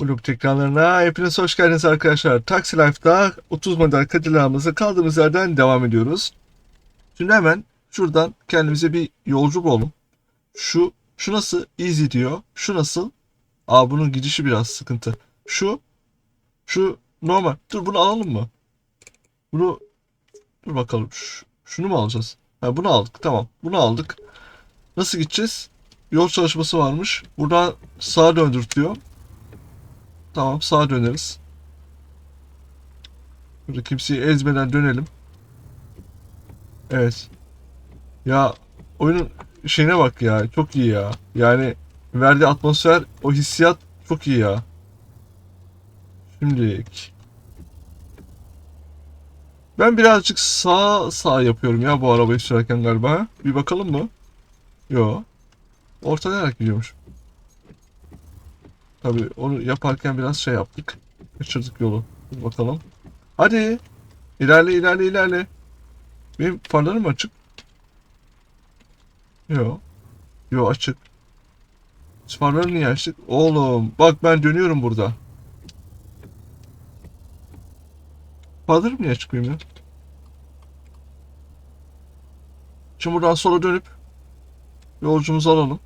Blok ekranlarına hepiniz hoş geldiniz arkadaşlar. Taxi Life'da 30 model Cadillac'ımıza kaldığımız yerden devam ediyoruz. Şimdi hemen şuradan kendimize bir yolcu bulalım. Şu, şu nasıl? Easy diyor. Şu nasıl? Aa bunun gidişi biraz sıkıntı. Şu, şu normal. Dur bunu alalım mı? Bunu, dur bakalım. Şu- şunu mu alacağız? Ha bunu aldık. Tamam. Bunu aldık. Nasıl gideceğiz? Yol çalışması varmış. Buradan sağa döndür diyor. Tamam sağa döneriz. Burada kimseyi ezmeden dönelim. Evet. Ya oyunun şeyine bak ya. Çok iyi ya. Yani verdiği atmosfer, o hissiyat çok iyi ya. Şimdilik. Ben birazcık sağ sağ yapıyorum ya bu arabayı sürerken galiba. Bir bakalım mı? Yo. Ortalayarak gidiyormuş. Tabii onu yaparken biraz şey yaptık. Kaçırdık yolu. Dur bakalım. Hadi. İlerle ilerle ilerle. Benim farlarım açık? Yo. Yo açık. Farları niye açtık? Oğlum bak ben dönüyorum burada. Farlarım niye açık benim ya? Şimdi buradan sola dönüp yolcumuzu alalım.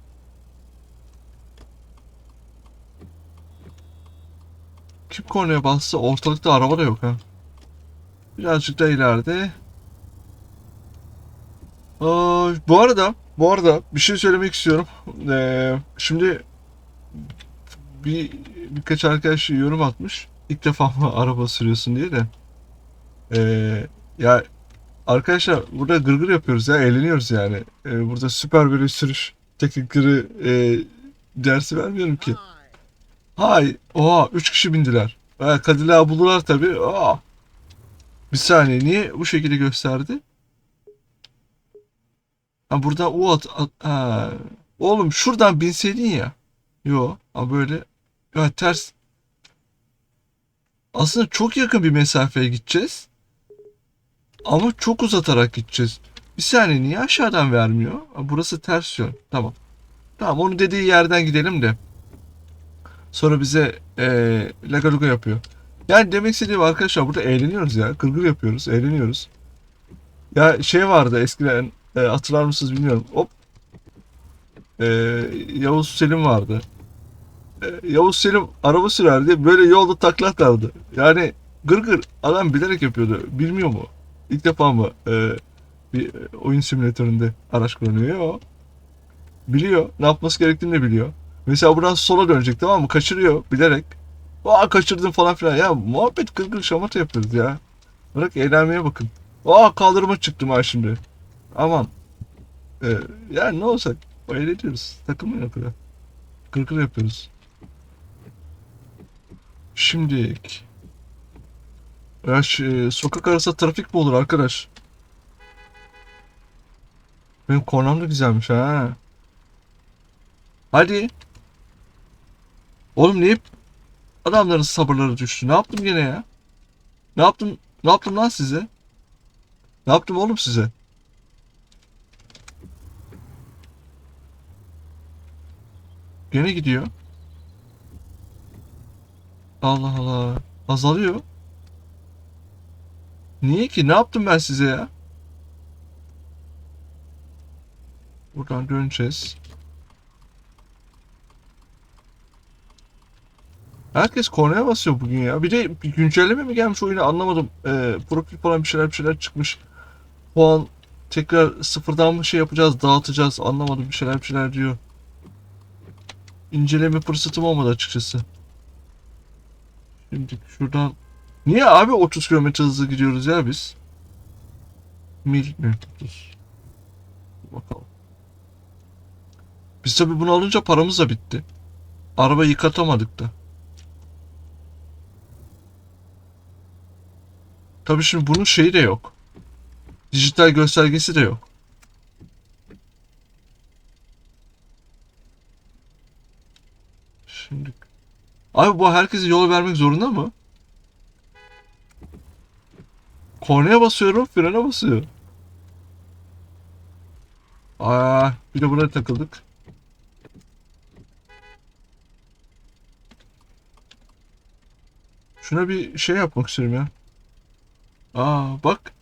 Kim kornaya bassa ortalıkta araba da yok ha. Birazcık da ileride. Aa, bu arada bu arada bir şey söylemek istiyorum. Ee, şimdi bir birkaç arkadaş yorum atmış. İlk defa mı araba sürüyorsun diye de. Ee, ya arkadaşlar burada gırgır yapıyoruz ya eğleniyoruz yani. Ee, burada süper bir sürüş teknikleri e, dersi vermiyorum ki. Hay. Oha 3 kişi bindiler. Ha, Cadillac'ı bulurlar tabii. Aa. Bir saniye niye bu şekilde gösterdi? Ha burada U at, at- ha. Oğlum şuradan binseydin ya. Yo. Ha böyle. Ya ters. Aslında çok yakın bir mesafeye gideceğiz. Ama çok uzatarak gideceğiz. Bir saniye niye aşağıdan vermiyor? Ha, burası ters yön. Tamam. Tamam onu dediği yerden gidelim de. Sonra bize eee lagaluga yapıyor. Yani demek istediğim arkadaşlar burada eğleniyoruz ya. Gırgır yapıyoruz, eğleniyoruz. Ya şey vardı eskiden e, hatırlar mısınız bilmiyorum. Hop. Eee, Yavuz Selim vardı. E, Yavuz Selim araba sürerdi. Böyle yolda takla atardı. Yani gırgır adam bilerek yapıyordu. Bilmiyor mu? İlk defa mı e, bir e, oyun simülatöründe araç kullanıyor? Yo. Biliyor. Ne yapması gerektiğini de biliyor. Mesela buradan sola dönecek tamam mı? Kaçırıyor bilerek. Aa kaçırdım falan filan. Ya muhabbet gırgır şamata yapıyoruz ya. Bırak eğlenmeye bakın. Aa kaldırıma çıktım ha şimdi. Aman. Ee, yani ne olacak? Eğleniyoruz. Takılma yapıyor. Gırgır yapıyoruz. Şimdilik. Ya şu, sokak arası trafik mi olur arkadaş? Benim kornam da güzelmiş ha. Hadi. Oğlum niye adamların sabırları düştü? Ne yaptım gene ya? Ne yaptım? Ne yaptım lan size? Ne yaptım oğlum size? Gene gidiyor. Allah Allah. Azalıyor. Niye ki? Ne yaptım ben size ya? Buradan döneceğiz. Herkes kornaya basıyor bugün ya. Bir de güncelleme mi gelmiş oyuna anlamadım. Ee, profil falan bir şeyler bir şeyler çıkmış. Puan tekrar sıfırdan mı şey yapacağız dağıtacağız anlamadım bir şeyler bir şeyler diyor. İnceleme fırsatım olmadı açıkçası. Şimdi şuradan Niye abi 30 km hızlı gidiyoruz ya biz? Mil mi? 30. Bakalım. Biz tabi bunu alınca paramız da bitti. Araba yıkatamadık da. Tabii şimdi bunun şeyi de yok. Dijital göstergesi de yok. Şimdi Abi bu herkese yol vermek zorunda mı? Kornaya basıyorum, frene basıyor. Aa, bir de buna takıldık. Şuna bir şey yapmak istiyorum ya. Aa bak.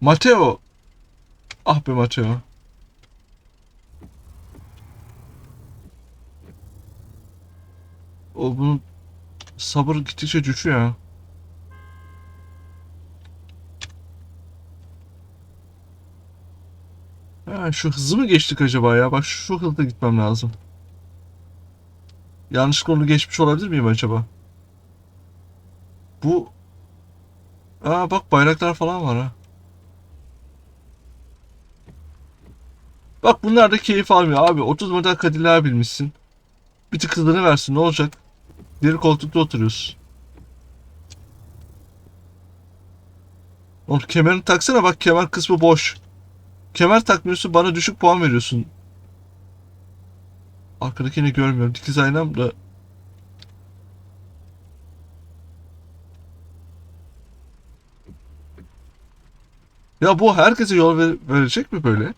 Mateo. Ah be Mateo. O bunun sabır gittikçe düşüyor. Ha, şu hızı mı geçtik acaba ya? Bak şu, şu hızda gitmem lazım. Yanlışlıkla onu geçmiş olabilir miyim acaba? Bu... Aa bak bayraklar falan var ha. Bak bunlar da keyif almıyor abi. 30 model Cadillac bilmişsin. Bir tık hızını versin ne olacak? Diğer koltukta oturuyorsun. Oğlum kemerini taksana bak kemer kısmı boş. Kemer takmıyorsun bana düşük puan veriyorsun. Arkadakini görmüyorum. Dikiz aynam da. Ya bu herkese yol ver- verecek mi böyle?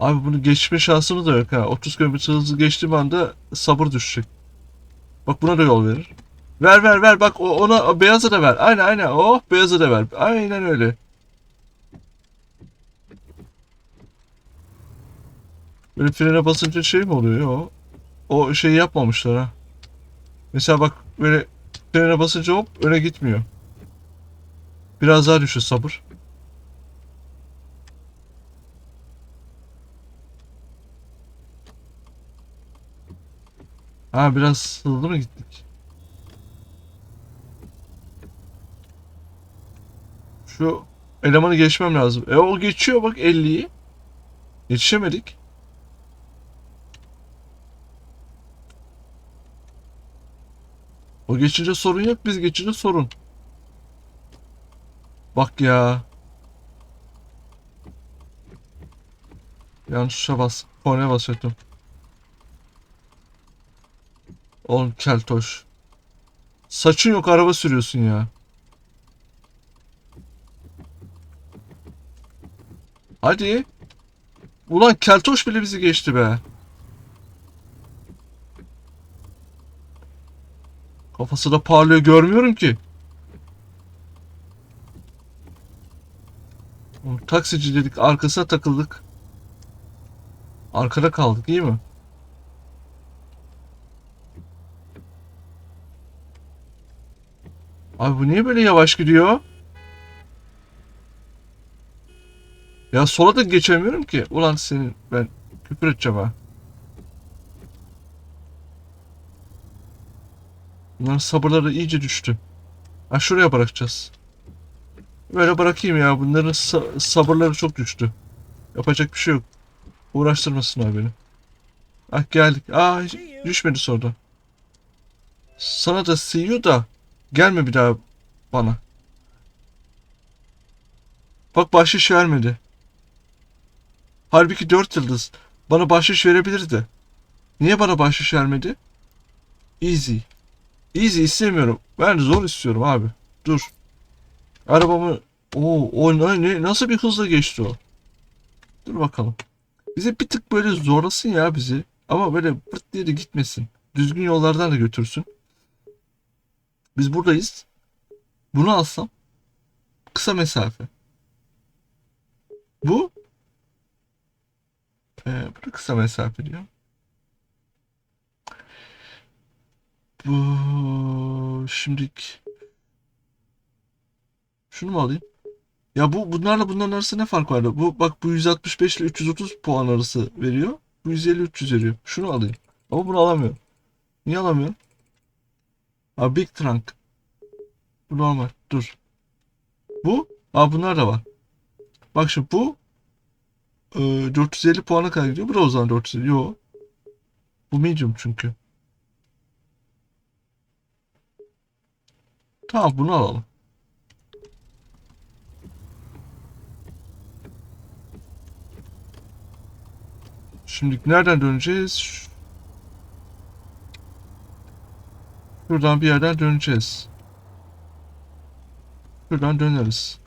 Abi bunu geçme şansımız da yok ha. 30 km hızlı geçtiğim anda sabır düşecek. Bak buna da yol verir. Ver ver ver bak ona o beyaza da ver. Aynen aynen. Oh beyaza da ver. Aynen öyle. Böyle frene basınca şey mi oluyor o? O şeyi yapmamışlar ha. Mesela bak böyle frene basınca hop öne gitmiyor. Biraz daha düşür sabır. Ha biraz hızlı mı gittik? Şu elemanı geçmem lazım. E o geçiyor bak 50'yi. Yetişemedik. O geçince sorun yok, biz geçince sorun. Bak ya. Yanlış tuşa bas. Kornaya basıyordum. Oğlum keltoş. Saçın yok araba sürüyorsun ya. Hadi. Ulan keltoş bile bizi geçti be. Kafası da parlıyor görmüyorum ki. Taksici dedik arkasına takıldık. Arkada kaldık iyi mi? Abi bu niye böyle yavaş gidiyor? Ya sola da geçemiyorum ki. Ulan senin ben küfür edeceğim ha. Bunların sabırları iyice düştü. Ha şuraya bırakacağız. Böyle bırakayım ya. Bunların sa- sabırları çok düştü. Yapacak bir şey yok. Uğraştırmasınlar beni. Ah geldik. Aa hiç düşmedi sonra. Sana da see you da gelme bir daha bana. Bak bahşiş vermedi. Halbuki 4 yıldız. Bana bahşiş verebilirdi. Niye bana bahşiş vermedi? Easy. Easy istemiyorum. Ben zor istiyorum abi. Dur. Arabamı... Oo, o ne, nasıl bir hızla geçti o? Dur bakalım. Bize bir tık böyle zorlasın ya bizi. Ama böyle pırt diye de gitmesin. Düzgün yollardan da götürsün. Biz buradayız. Bunu alsam kısa mesafe. Bu ee, bu kısa mesafe diyor. Bu şimdilik şunu mu alayım? Ya bu bunlarla bunların arasında ne fark var? Bu bak bu 165 ile 330 puan arası veriyor. Bu 150 300 veriyor. Şunu alayım. Ama bunu alamıyorum. Niye alamıyorum? Ha Big Trunk. Bu normal. Dur. Bu? Aa bunlar da var. Bak şimdi bu e, 450 puana kadar gidiyor. Bu da o zaman 450. Yo. Bu medium çünkü. Tamam bunu alalım. Şimdi nereden döneceğiz? Şuradan bir yerden döneceğiz. Şuradan döneriz.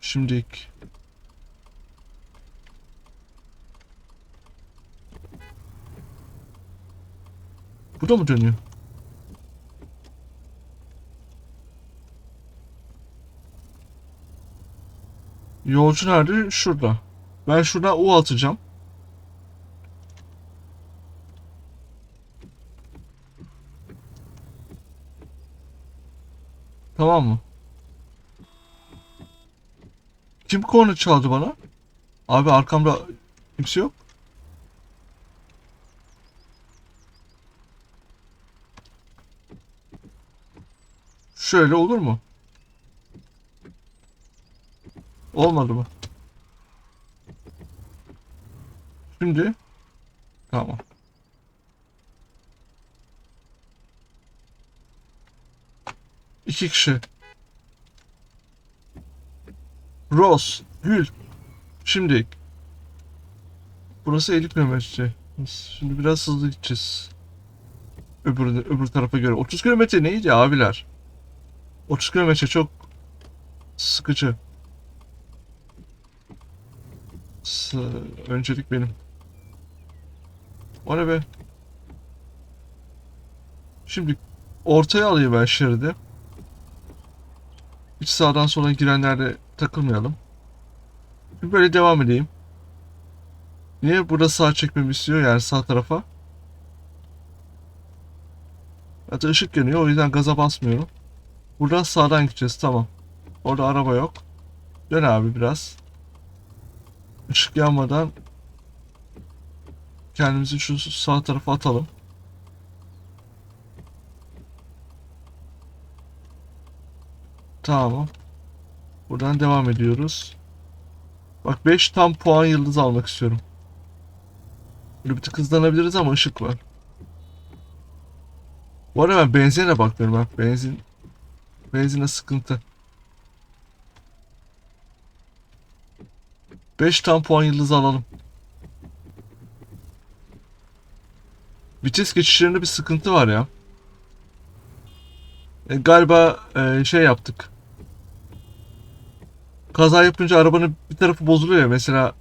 Şimdilik. Bu da mı dönüyor? Yolcu nerede? Şurada. Ben şuradan U atacağım. Tamam mı? Kim korna çaldı bana? Abi arkamda kimse yok. Şöyle olur mu? Olmadı mı? Şimdi tamam. İki kişi. Rose, Gül. Şimdi burası 50 kilometre. Şimdi biraz hızlı gideceğiz. Öbür, öbür tarafa göre. 30 kilometre neydi abiler? 30 kilometre çok sıkıcı. S- öncelik benim. O ne be? Şimdi ortaya alayım ben şeridi. Hiç sağdan sola girenlerle takılmayalım. Bir böyle devam edeyim. Niye burada sağ çekmemi istiyor yani sağ tarafa? Hatta ışık yanıyor o yüzden gaza basmıyorum. Buradan sağdan gideceğiz tamam. Orada araba yok. Dön abi biraz. Işık yanmadan kendimizi şu sağ tarafa atalım. Tamam. Buradan devam ediyoruz. Bak 5 tam puan yıldız almak istiyorum. Böyle bir tık hızlanabiliriz ama ışık var. Bu arada ben benzine bakmıyorum bak benzin benzine sıkıntı. 5 tam puan yıldız alalım. Vites geçişlerinde bir sıkıntı var ya. E, galiba e, şey yaptık. Kaza yapınca arabanın bir tarafı bozuluyor mesela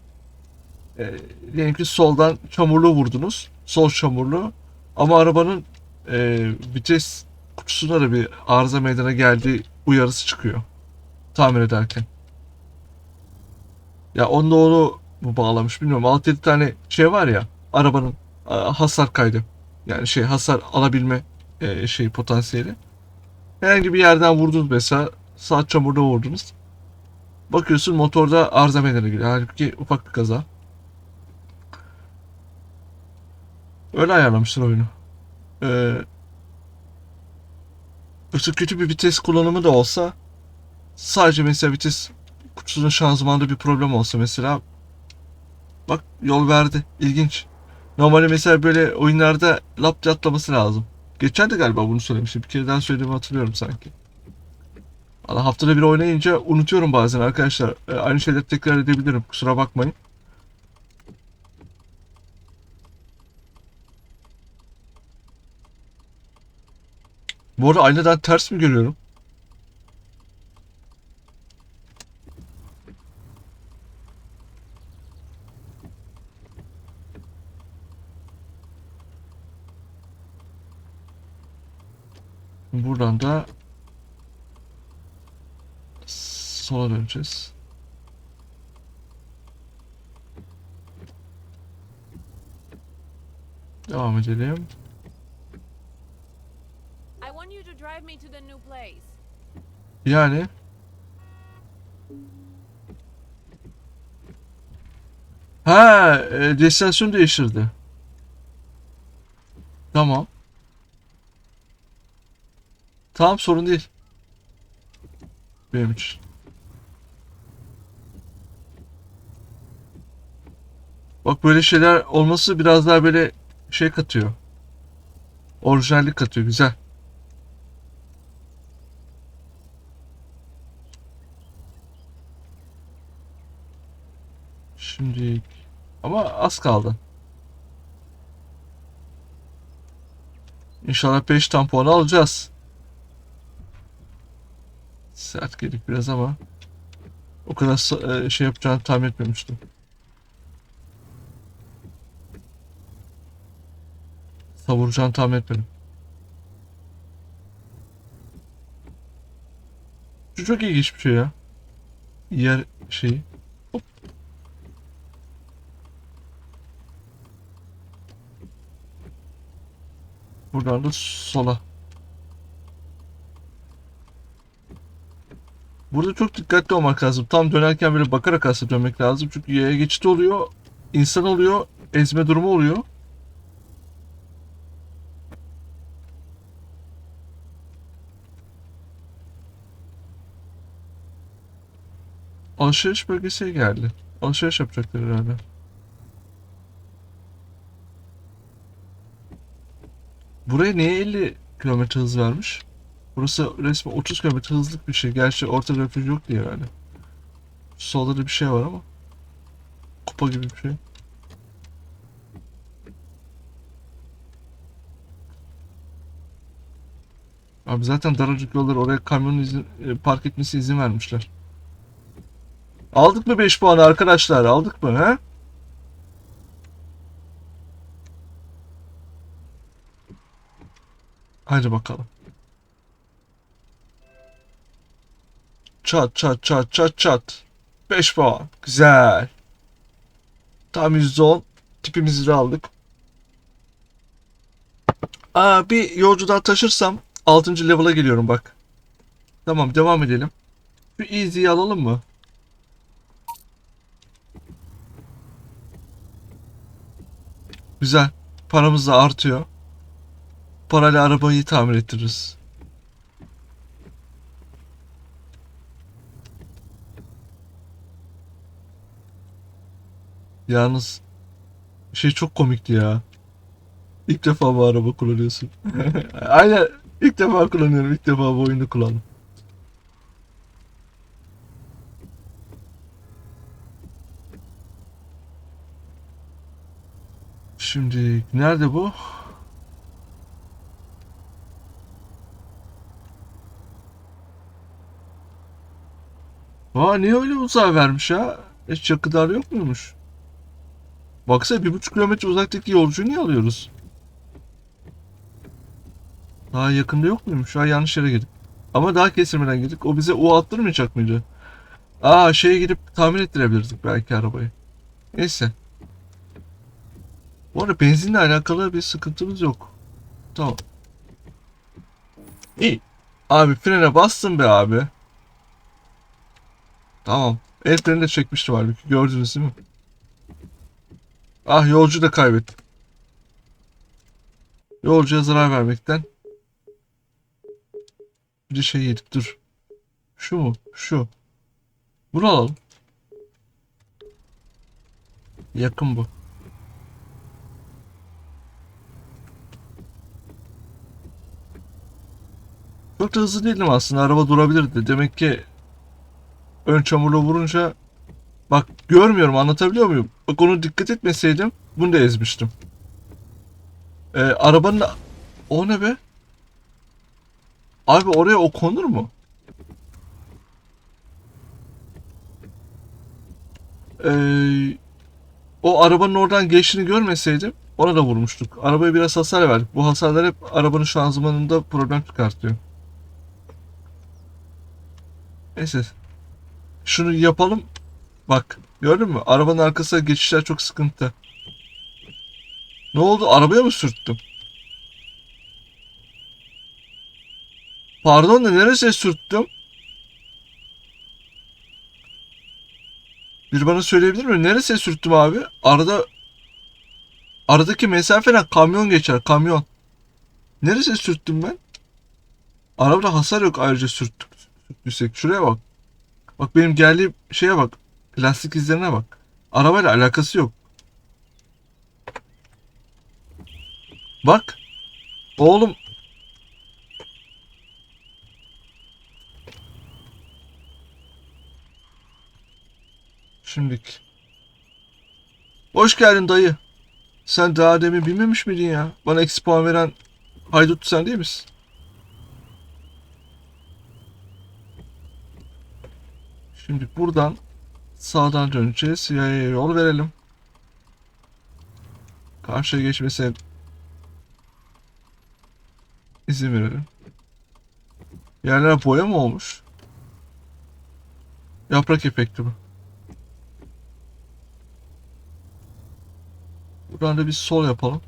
e, diyelim ki soldan çamurluğu vurdunuz. Sol çamurluğu. Ama arabanın e, vites kutusunda da bir arıza meydana geldiği uyarısı çıkıyor. Tamir ederken. Ya onda onu mu bağlamış bilmiyorum. 6-7 tane şey var ya arabanın hasar kaydı. Yani şey hasar alabilme e, şey potansiyeli. Herhangi bir yerden vurdunuz mesela sağ çamurda vurdunuz. Bakıyorsun motorda arıza meydana geliyor. Halbuki ufak bir kaza. Öyle ayarlamışlar oyunu. Ee, yoksa kötü bir vites kullanımı da olsa sadece mesela vites kutusunun şanzımanında bir problem olsa mesela bak yol verdi. İlginç. Normalde mesela böyle oyunlarda lap diye atlaması lazım. Geçen de galiba bunu söylemiştim. Bir kere daha söylediğimi hatırlıyorum sanki. Valla haftada bir oynayınca unutuyorum bazen arkadaşlar. Ee, aynı şeyleri tekrar edebilirim. Kusura bakmayın. Bu arada aynadan ters mi görüyorum? Buradan da sola döneceğiz. Devam edelim. I want you to drive me to the new place. Yani Ha, e, destinasyon değiştirdi. Tamam. Tamam sorun değil. Benim için. Bak böyle şeyler olması biraz daha böyle şey katıyor. Orijinallik katıyor. Güzel. Şimdi ama az kaldı. İnşallah 5 tamponu alacağız. Sert geldik biraz ama O kadar e, şey yapacağını tahmin etmemiştim. Savuracağını tahmin etmedim. Şu çok ilginç bir şey ya. Yer şeyi. Hop. Buradan da sola. Burada çok dikkatli olmak lazım. Tam dönerken böyle bakarak aslında dönmek lazım. Çünkü yaya geçit oluyor, insan oluyor, ezme durumu oluyor. Alışveriş bölgesine geldi. Alışveriş yapacaklar herhalde. Buraya niye 50 kilometre hız vermiş? Burası resmen 30 kilometre hızlık bir şey. Gerçi orta refüj yok diye herhalde. Solda da bir şey var ama. Kupa gibi bir şey. Abi zaten daracık yollar oraya kamyonun izin, e, park etmesi izin vermişler. Aldık mı 5 puanı arkadaşlar? Aldık mı he? Hadi bakalım. Çat çat çat çat çat. 5 puan. Güzel. Tam %10. Tipimizi de aldık. Aa, bir yolcu daha taşırsam 6. level'a geliyorum bak. Tamam devam edelim. Şu easy'yi alalım mı? Güzel. Paramız da artıyor. Parayla arabayı tamir ettiririz. Yalnız şey çok komikti ya. İlk defa bu araba kullanıyorsun. Aynen ilk defa kullanıyorum. İlk defa bu oyunu kullandım. Şimdi nerede bu? Aa niye öyle uzağa vermiş ya? Hiç yakıtlar yok muymuş? Baksana bir buçuk kilometre uzaktaki yolcuyu niye alıyoruz? Daha yakında yok muymuş? Ha yanlış yere girdik. Ama daha kesilmeden girdik. O bize U attırmayacak mıydı? Aa şeye gidip tamir ettirebilirdik belki arabayı. Neyse. Bu arada benzinle alakalı bir sıkıntımız yok. Tamam. İyi. Abi frene bastın be abi. Tamam. El de çekmiştim halbuki. Gördünüz değil mi? Ah yolcu da kaybettim. Yolcuya zarar vermekten. Bir şey yedik dur. Şu mu? Şu. Bunu alalım. Yakın bu. Çok da hızlı değilim aslında. Araba durabilirdi. Demek ki ön çamurla vurunca bak görmüyorum anlatabiliyor muyum? Bak onu dikkat etmeseydim bunu da ezmiştim. Ee, arabanın o ne be? Abi oraya o konur mu? Ee, o arabanın oradan geçtiğini görmeseydim ona da vurmuştuk. Arabaya biraz hasar verdik. Bu hasarlar hep arabanın şanzımanında problem çıkartıyor. Neyse. Şunu yapalım. Bak gördün mü? Arabanın arkasına geçişler çok sıkıntı. Ne oldu? Arabaya mı sürttüm? Pardon da neresi sürttüm? Bir bana söyleyebilir mi? Neresi sürttüm abi? Arada aradaki mesafeden kamyon geçer. Kamyon. Neresi sürttüm ben? Arabada hasar yok ayrıca sürttük. Sürttüysek. Şuraya bak. Bak benim geldiğim şeye bak. Lastik izlerine bak. Arabayla alakası yok. Bak. Oğlum. Şimdik. Hoş geldin dayı. Sen daha demin bilmemiş miydin ya? Bana eksi puan veren haydut sen değil misin? Şimdi buradan sağdan döneceğiz. Yaya yol verelim. Karşıya geçmesine izin verelim. Yerler boya mı olmuş? Yaprak efekti bu. Buradan da bir sol yapalım.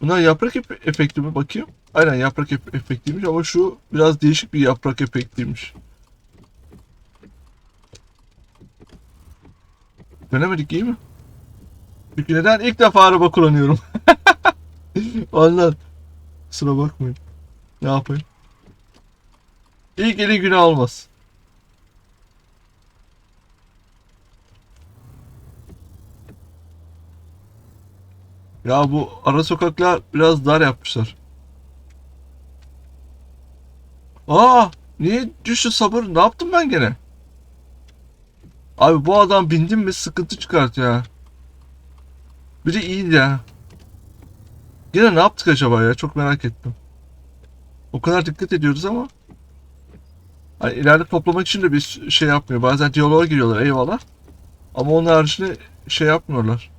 Bunlar yaprak ef- efekti mi? Bakayım. Aynen yaprak ef- efektiymiş ama şu biraz değişik bir yaprak efektiymiş. Dönemedik iyi mi? Çünkü neden? İlk defa araba kullanıyorum. Ondan. Kusura bakmayın. Ne yapayım? İlk eli günah olmaz. Ya bu ara sokaklar biraz dar yapmışlar. Aa, niye düştü sabır? Ne yaptım ben gene? Abi bu adam bindim mi sıkıntı çıkart ya. Bir de iyiydi ya. Yine ne yaptık acaba ya? Çok merak ettim. O kadar dikkat ediyoruz ama. Hani ileride toplamak için de bir şey yapmıyor. Bazen diyaloğa giriyorlar eyvallah. Ama onun haricinde şey yapmıyorlar.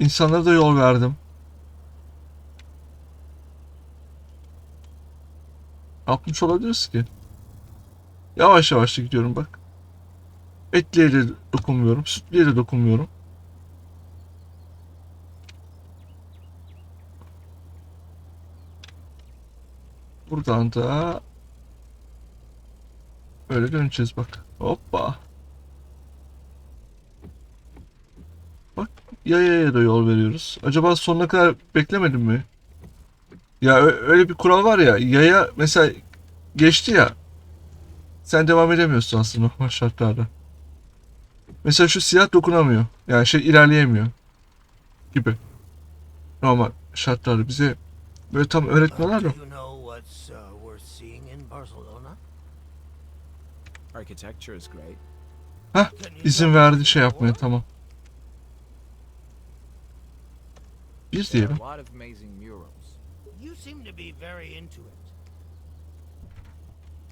İnsanlara da yol verdim. Ne Yapmış olabiliriz ki. Yavaş yavaş gidiyorum bak. Etliye de dokunmuyorum. Sütliye de dokunmuyorum. Buradan da böyle döneceğiz bak. Hoppa. Bak yayaya da yol veriyoruz. Acaba sonuna kadar beklemedim mi? Ya öyle bir kural var ya. Yaya mesela geçti ya. Sen devam edemiyorsun aslında normal şartlarda. Mesela şu siyah dokunamıyor. Yani şey ilerleyemiyor. Gibi. Normal şartlarda bize böyle tam öğretmiyorlar what's uh, you İzin verdi şey yapmaya tamam. Bir diyelim. Seem to be very into it.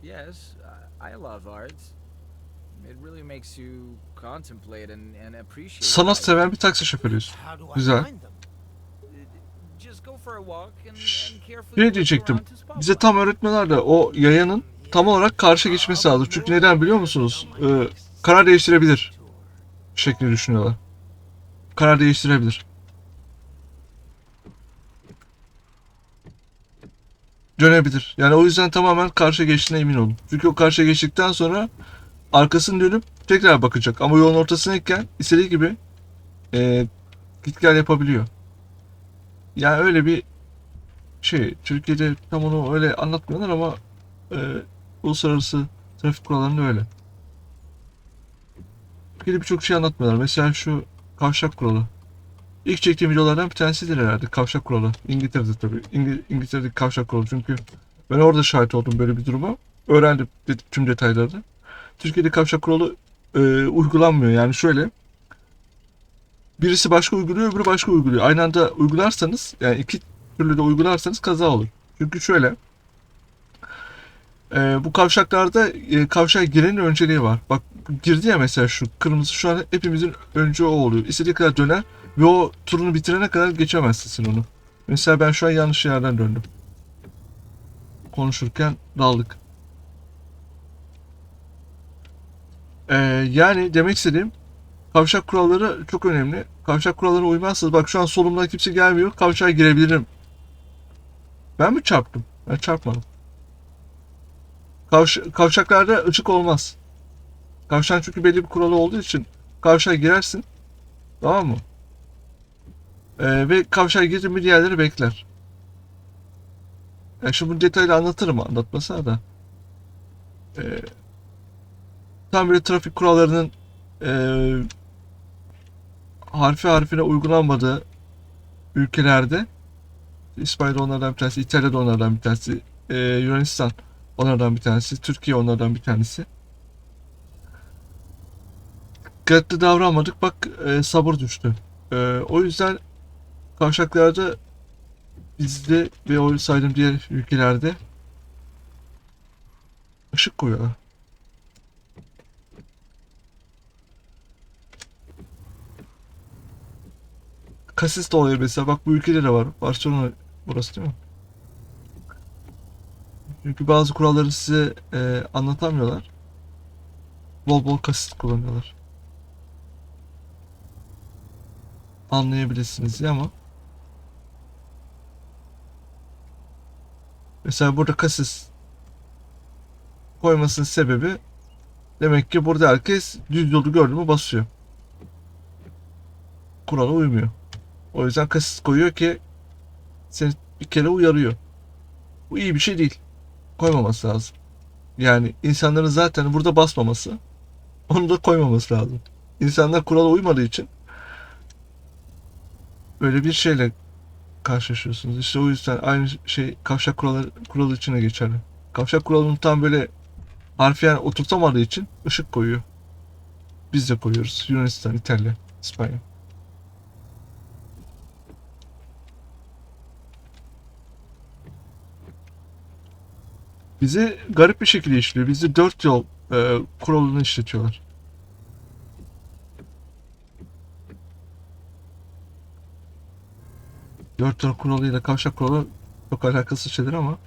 Yes, I, love art. It really makes you contemplate and, and appreciate. Sanat seven bir taksi şoförüyüz. Güzel. find them? Just go for a walk and, Şşş, and carefully Ne diyecektim? Bize tam öğretmeler de o yayanın tam olarak karşı geçmesi lazım. Çünkü neden biliyor musunuz? Ee, karar değiştirebilir şeklinde düşünüyorlar. Karar değiştirebilir. Dönebilir. Yani o yüzden tamamen karşı geçtiğine emin olun. Çünkü o karşı geçtikten sonra arkasını dönüp tekrar bakacak. Ama yolun ortasındayken istediği gibi e, git gel yapabiliyor. Yani öyle bir şey Türkiye'de tam onu öyle anlatmıyorlar ama e, uluslararası trafik kurallarında öyle. Türkiye'de birçok şey anlatmıyorlar. Mesela şu kavşak kuralı. İlk çektiğim videolardan bir tanesidir herhalde kavşak kuralı. İngiltere'de tabii. İngi- İngiltere'deki kavşak kuralı çünkü ben orada şahit oldum böyle bir duruma. Öğrendim tüm detaylarını. Türkiye'de kavşak kuralı e, uygulanmıyor. Yani şöyle birisi başka uyguluyor, öbürü başka uyguluyor. Aynı anda uygularsanız yani iki türlü de uygularsanız kaza olur. Çünkü şöyle e, bu kavşaklarda e, kavşağa girenin önceliği var. Bak girdi ya mesela şu kırmızı şu an hepimizin önce o oluyor. İstediği kadar döner ve o turunu bitirene kadar geçemezsin onu. Mesela ben şu an yanlış yerden döndüm. Konuşurken daldık. E, yani demek istediğim kavşak kuralları çok önemli. Kavşak kurallarına uymazsanız bak şu an solumdan kimse gelmiyor. Kavşağa girebilirim. Ben mi çarptım? Ben çarpmadım. Kavş kavşaklarda ışık olmaz. Kavşağın çünkü belli bir kuralı olduğu için kavşağa girersin. Tamam mı? Ee, ve kavşağa girdin mi diğerleri bekler. Yani şimdi bunu detaylı anlatırım anlatmasına da. Ee, tam böyle trafik kurallarının ee, harfi harfine uygulanmadığı ülkelerde İspanya'da onlardan bir tanesi, İtalya'da onlardan bir tanesi, e, Yunanistan onlardan bir tanesi, Türkiye onlardan bir tanesi. Dikkatli davranmadık bak e, sabır düştü. E, o yüzden kavşaklarda bizde ve o saydığım diğer ülkelerde Işık koyuyorlar. Kasis de oluyor mesela. Bak bu ülkede de var. Barcelona burası değil mi? Çünkü bazı kuralları size e, anlatamıyorlar. Bol bol kasit kullanıyorlar. Anlayabilirsiniz diye ama. Mesela burada kasis koymasının sebebi demek ki burada herkes düz yolu gördü mü basıyor. Kurala uymuyor. O yüzden kasis koyuyor ki seni bir kere uyarıyor. Bu iyi bir şey değil. Koymaması lazım. Yani insanların zaten burada basmaması onu da koymaması lazım. İnsanlar kurala uymadığı için böyle bir şeyle karşılaşıyorsunuz. İşte o yüzden aynı şey kavşak kuralı, kuralı için de geçerli. Kavşak kuralını tam böyle harfiyen oturtamadığı için ışık koyuyor. Biz de koyuyoruz. Yunanistan, İtalya, İspanya. Bizi garip bir şekilde işliyor. Bizi dört yol e, kuralını işletiyorlar. Dört yol kuralıyla kavşak kuralı çok alakasız şeyler ama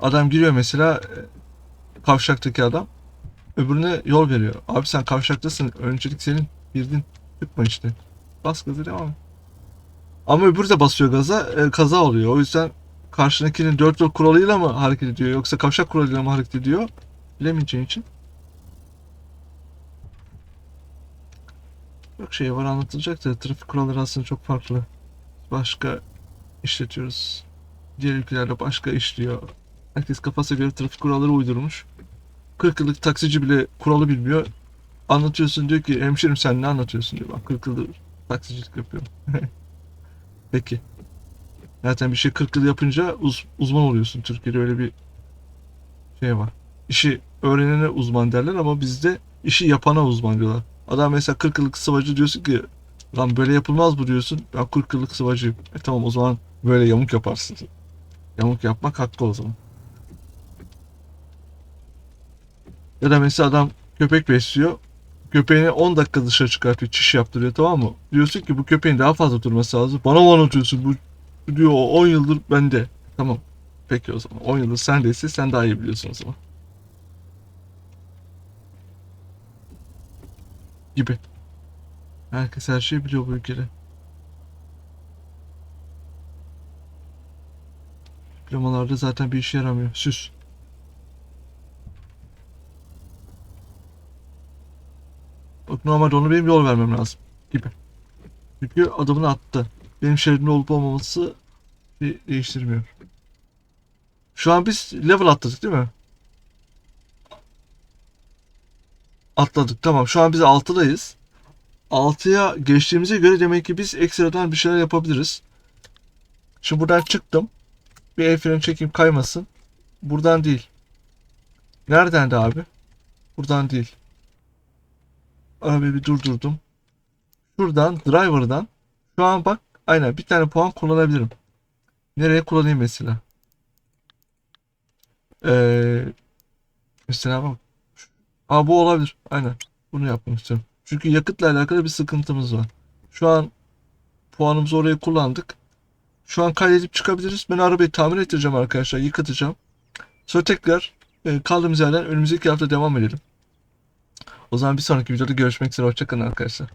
adam giriyor mesela e, kavşaktaki adam öbürüne yol veriyor. Abi sen kavşaktasın. Öncelik senin. Girdin. Çıkma işte. Bas gazı devam. Ama öbürü de basıyor gaza. e, kaza oluyor. O yüzden karşındakinin dört yol kuralıyla mı hareket ediyor yoksa kavşak kuralıyla mı hareket ediyor bilemeyeceğin için. Çok şey var anlatılacak da trafik kuralları aslında çok farklı. Başka işletiyoruz. Diğer ülkelerde başka işliyor. Herkes kafasına göre trafik kuralları uydurmuş. 40 yıllık taksici bile kuralı bilmiyor. Anlatıyorsun diyor ki hemşerim sen ne anlatıyorsun diyor. Bak 40 yıldır taksicilik yapıyorum. Peki. Zaten bir şey 40 yıl yapınca uz- uzman oluyorsun. Türkiye'de öyle bir şey var. İşi öğrenene uzman derler ama bizde işi yapana uzman diyorlar. Adam mesela 40 yıllık sıvacı diyorsun ki lan böyle yapılmaz bu diyorsun. Ben 40 yıllık sıvacıyım. E tamam o zaman böyle yamuk yaparsın. Yamuk yapmak hakkı o zaman. Ya da mesela adam köpek besliyor. Köpeğini 10 dakika dışarı çıkartıyor, çiş yaptırıyor tamam mı? Diyorsun ki bu köpeğin daha fazla durması lazım. Bana mı anlatıyorsun bu diyor o 10 yıldır bende. Tamam. Peki o zaman 10 yıldır sendeyse sen daha iyi biliyorsun o zaman. Gibi. Herkes her şeyi biliyor bu ülkede. Diplomalarda zaten bir işe yaramıyor. Süs. Bak normalde onu benim yol vermem lazım. Gibi. Çünkü adımını attı. Benim şeridimde olup olmaması bir değiştirmiyor. Şu an biz level atladık değil mi? Atladık tamam. Şu an biz 6'dayız. 6'ya geçtiğimize göre demek ki biz ekstradan bir şeyler yapabiliriz. Şimdi buradan çıktım. Bir freni çekeyim kaymasın. Buradan değil. Nereden de abi? Buradan değil. Arabayı bir durdurdum. Şuradan driver'dan şu an bak aynen bir tane puan kullanabilirim. Nereye kullanayım mesela? Ee, mesela bak. Aa bu olabilir. Aynen. Bunu yapmak istiyorum. Çünkü yakıtla alakalı bir sıkıntımız var. Şu an puanımızı oraya kullandık. Şu an kaydedip çıkabiliriz. Ben arabayı tamir ettireceğim arkadaşlar. Yıkatacağım. Sonra tekrar e, kaldığımız yerden önümüzdeki hafta devam edelim. O zaman bir sonraki videoda görüşmek üzere. Hoşçakalın arkadaşlar.